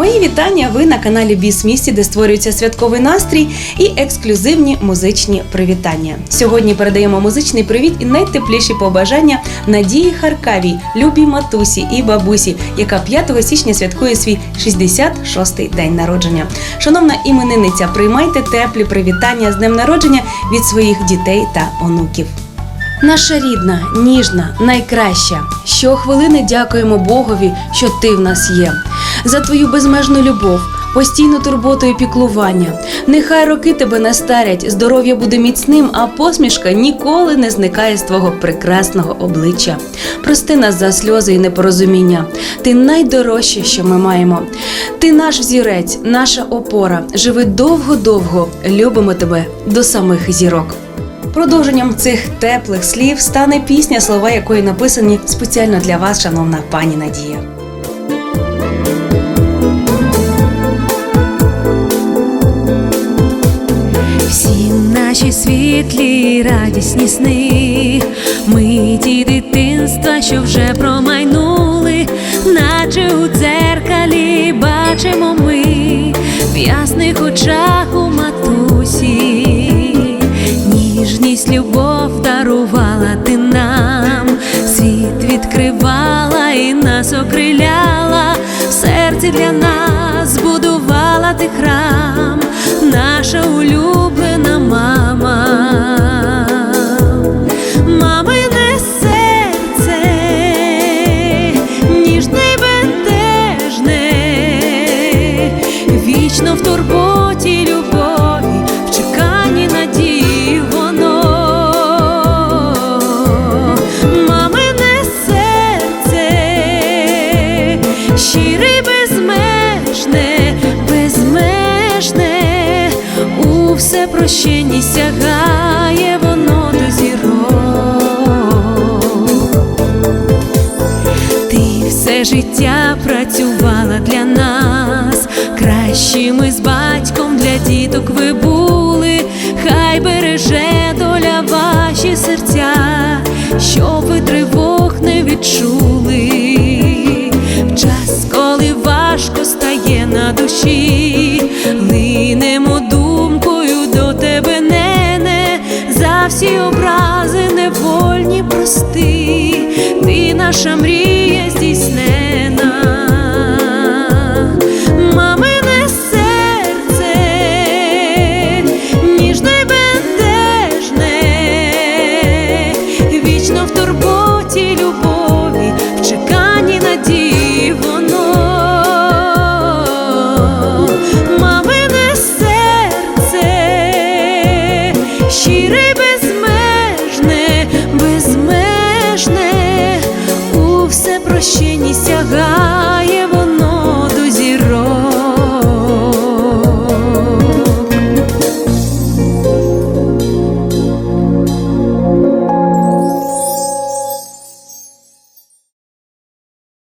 Мої вітання. Ви на каналі Біс місті, де створюється святковий настрій і ексклюзивні музичні привітання. Сьогодні передаємо музичний привіт і найтепліші побажання Надії Харкавій, любій матусі і бабусі, яка 5 січня святкує свій 66-й день народження. Шановна іменинниця, приймайте теплі привітання з днем народження від своїх дітей та онуків. Наша рідна, ніжна, найкраща. Щохвилини дякуємо Богові, що ти в нас є. За твою безмежну любов, постійну турботу і піклування. Нехай роки тебе не старять, здоров'я буде міцним, а посмішка ніколи не зникає з твого прекрасного обличчя. Прости нас за сльози і непорозуміння. Ти найдорожче, що ми маємо. Ти наш взірець, наша опора. Живи довго-довго. Любимо тебе до самих зірок. Продовженням цих теплих слів стане пісня, слова якої написані спеціально для вас, шановна пані Надія. Всі наші світлі радісні сни, миті дитинства, що вже промайнули, наче у дзеркалі бачимо ми. В ясних очах у матусі, ніжність, любов дарувала ти нам, світ відкривала і нас окриляла, в серці для нас у все прощенні сягає воно до зірок. Ти все життя працювала для нас, кращими з батьком для діток ви були, хай береже доля ваші серця, щоб ви тривог не відчули. В час, коли важко стає на душі, прости, ти наша мрія здійсне.